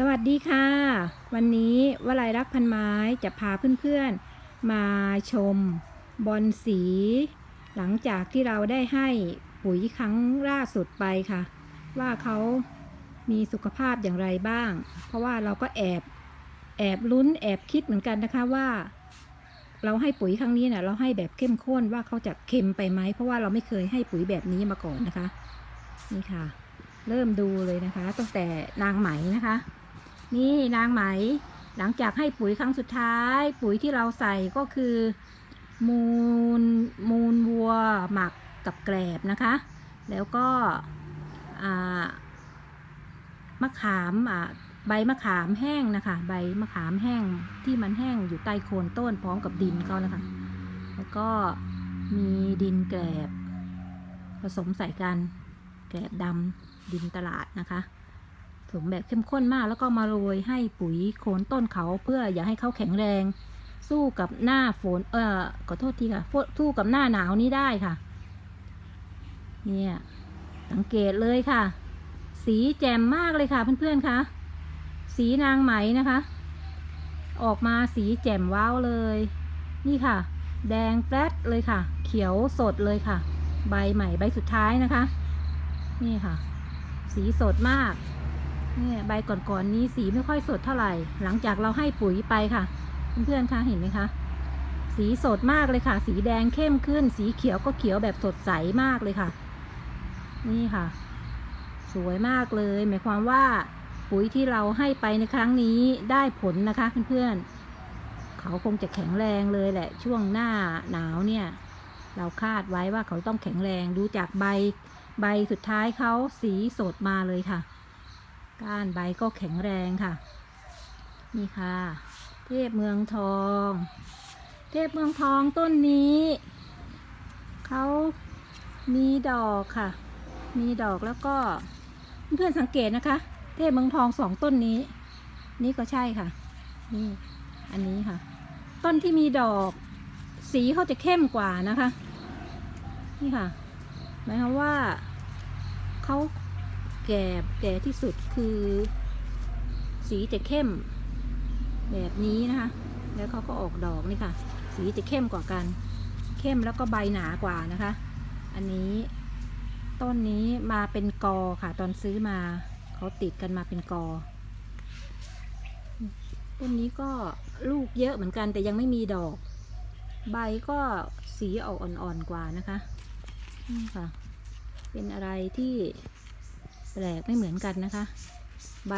สวัสดีค่ะ วันนี้วลัยรักพันไม้จะพาเพื่อนๆ มาชมบอนสี หลังจากที่เราได้ให้ปุ๋ยครั้งล่าสุดไปค่ะ ว่าเขามีสุขภาพอย่างไรบ้าง เพราะว่าเราก็แอบแอบลุ้นแอบคิดเหมือนกันนะคะว่า เราให้ปุ๋ยครั้งนี้เนี่ยเราให้แบบเข้มข้นว่าเขาจะเค็มไปไหมเพราะว่าเราไม่เคยให้ปุ๋ยแบบนี้มาก่อนนะคะ นี่ค่ะ เริ่มดูเลยนะคะตั้งแต่นางไหมนะคะ นี่นางไหม หลังจากให้ปุ๋ยครั้งสุดท้าย ปุ๋ยที่เราใส่ก็คือ มูลมูลวัวหมักกับแกลบนะคะ แล้วก็มะขามอ่าใบมะขามแห้งนะคะ ใบมะขามแห้งที่มันแห้งอยู่ใต้โคนต้นพร้อมกับดินเขานะคะ แล้วก็มีดินแกลบผสมใส่กันแกลบดำดินตลาดนะคะ สมแบบเข้มข้นมากแล้วก็มาโรยให้ปุ๋ยโคนต้นเขาเพื่ออย่าให้เขาแข็งแรง สู้กับหน้าฝน เออขอโทษทีค่ะสู้กับหน้าหนาวนี้ได้ค่ะ เนี่ยสังเกตเลยค่ะ สีแจ่มมากเลยค่ะเพื่อนๆคะสีนางไหมนะคะ ออกมาสีแจ่มว้าวเลย นี่ค่ะ แดงแป๊ดเลยค่ะ เขียวสดเลยค่ะ ใบใหม่ใบสุดท้ายนะคะ นี่ค่ะ สีสดมาก เนี่ยใบก่อนๆนนี้สีไม่ค่อยสดเท่าไหร่ หลังจากเราให้ปุ๋ยไปค่ะ เพื่อนๆคะเห็นไหมคะ สีสดมากเลยค่ะ สีแดงเข้มขึ้น สีเขียวก็เขียวแบบสดใสมากเลยค่ะ นี่ค่ะ สวยมากเลย หมายความว่าปุ๋ยที่เราให้ไปในครั้งนี้ได้ผลนะคะเพื่อนๆ เขาคงจะแข็งแรงเลยแหละ ช่วงหน้าหนาวเนี่ย เราคาดไว้ว่าเขาต้องแข็งแรง ดูจากใบ ใบสุดท้ายเขาสีสดมาเลยค่ะ ก้านใบก็แข็งแรงค่ะ นี่ค่ะ เทพเมืองทอง เทพเมืองทองต้นนี้ เขามีดอกค่ะ มีดอกแล้วก็เพื่อนสังเกตนะคะ เทพเมืองทองสองต้นนี้ นี่ก็ใช่ค่ะ นี่ อันนี้ค่ะ ต้นที่มีดอก สีเขาจะเข้มกว่านะคะ นี่ค่ะ หมายความว่าเขา แก่แก่ที่สุดคือ สีจะเข้ม แบบนี้นะคะ แล้วเขาก็ออกดอกนี่ค่ะ สีจะเข้มกว่ากัน เข้มแล้วก็ใบหนากว่านะคะ อันนี้ต้นนี้มาเป็นกอค่ะ ตอนซื้อมาเขาติดกันมาเป็นกอต้นนี้ก็ลูกเยอะเหมือนกันแต่ยังไม่มีดอก ใบก็สีออกอ่อนๆกว่านะคะนี่ค่ะ เป็นอะไรที่ แปลกไม่เหมือนกันนะคะ ใบ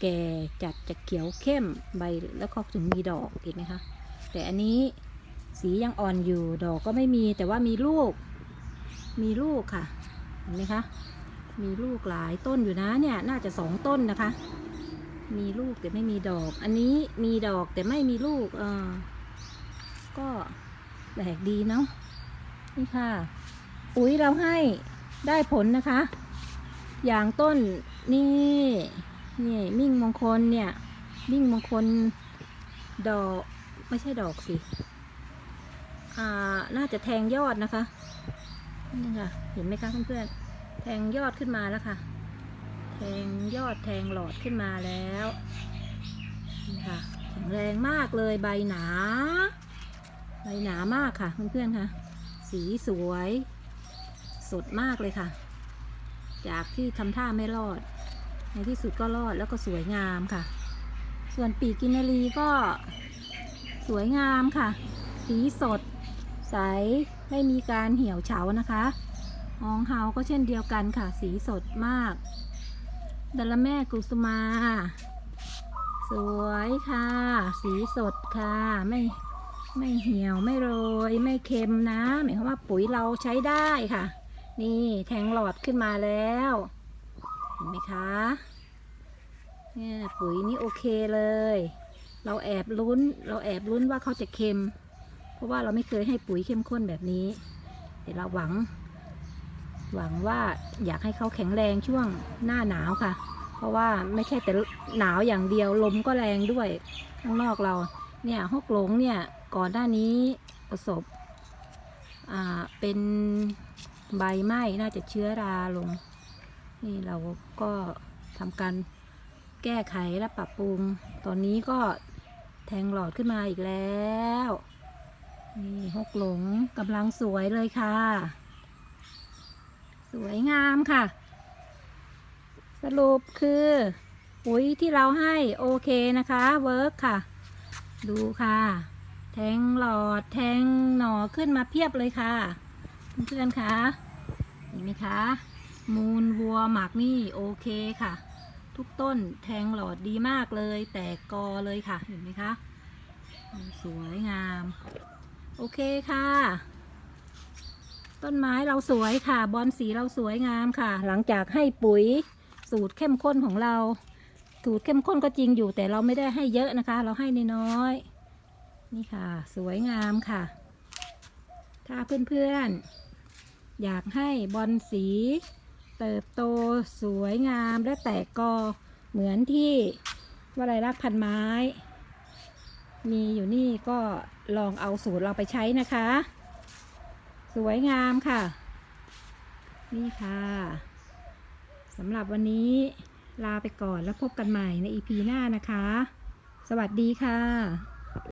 แก่จัดจะเขียวเข้มใบแล้วก็ถึงมีดอกเห็นไหมคะแต่อันนี้สียังอ่อนอยู่ดอกก็ไม่มีแต่ว่ามีลูก มีลูกค่ะเห็นไหมคะมีลูกหลายต้นอยู่นะเนี่ยน่าจะสองต้นนะคะ มีลูกแต่ไม่มีดอก อันนี้มีดอกแต่ไม่มีลูกเออก็แปลกดีเนาะนี่ค่ะปุ๋ยเราให้ได้ผลนะคะ อย่างต้นนี่นี่มิ่งมงคลเนี่ย มิ่งมงคลดอกไม่ใช่ดอกสิ อ่า น่าจะแทงยอดนะคะ นี่ค่ะ เห็นไหมคะเพื่อนๆ แทงยอดขึ้นมาแล้วค่ะ แทงยอดแทงหลอดขึ้นมาแล้ว นี่ค่ะ แข็งแรงมากเลยใบหนา ใบหนามากค่ะเพื่อนๆค่ะ สีสวย สดมากเลยค่ะ จากที่ทำท่าไม่รอด ในที่สุดก็รอดแล้วก็สวยงามค่ะ ส่วนปีกกินนารีก็สวยงามค่ะ สีสด ใส ไม่มีการเหี่ยวเฉานะคะมองเฮาก็เช่นเดียวกันค่ะ สีสดมากดาลแม่กุสุมา สวยค่ะ สีสดค่ะ ไม่ไม่เหี่ยวไม่โรย ไม่เค็มนะ หมายความว่าปุ๋ยเราใช้ได้ค่ะ นี่แทงหลอดขึ้นมาแล้ว เห็นไหมคะ เนี่ยปุ๋ยนี่โอเคเลย เราแอบลุ้น เราแอบลุ้นว่าเขาจะเค็ม เพราะว่าเราไม่เคยให้ปุ๋ยเข้มข้นแบบนี้แต่เราหวัง หวังว่าอยากให้เขาแข็งแรงช่วงหน้าหนาวค่ะ เพราะว่าไม่ใช่แต่หนาวอย่างเดียวลมก็แรงด้วยข้างนอกเรา เนี่ยฮกหลงเนี่ยก่อนหน้านี้ประสบ อ่าเป็น ใบไหม้น่าจะเชื้อราลง นี่เราก็ทำการแก้ไขและปรับปรุง ตอนนี้ก็แทงหลอดขึ้นมาอีกแล้ว นี่หกหลงกำลังสวยเลยค่ะ สวยงามค่ะ สรุปคือปุ๋ยที่เราให้โอเคนะคะเวิร์กค่ะ ดูค่ะ แทงหลอดแทงหน่อขึ้นมาเพียบเลยค่ะ เพื่อนๆคะเห็นไหมคะ มูลวัวหมักนี่โอเคค่ะ ทุกต้นแทงหลอดดีมากเลย แตกกอเลยค่ะเห็นไหมคะสวยงาม โอเคค่ะ ต้นไม้เราสวยค่ะ บอลสีเราสวยงามค่ะ หลังจากให้ปุ๋ยสูตรเข้มข้นของเรา สูตรเข้มข้นก็จริงอยู่ แต่เราไม่ได้ให้เยอะนะคะ เราให้น้อยๆนี่ค่ะ สวยงามค่ะ ถ้าเพื่อนๆ อยากให้บอลสี เติบโตสวยงามและแตกกอเหมือนที่วลัยรักษณ์พันไม้ มีอยู่นี่ก็ลองเอาสูตรเราไปใช้นะคะ สวยงามค่ะ นี่ค่ะสำหรับวันนี้ลาไปก่อนแล้วพบกันใหม่ในอีพีหน้านะคะ สวัสดีค่ะ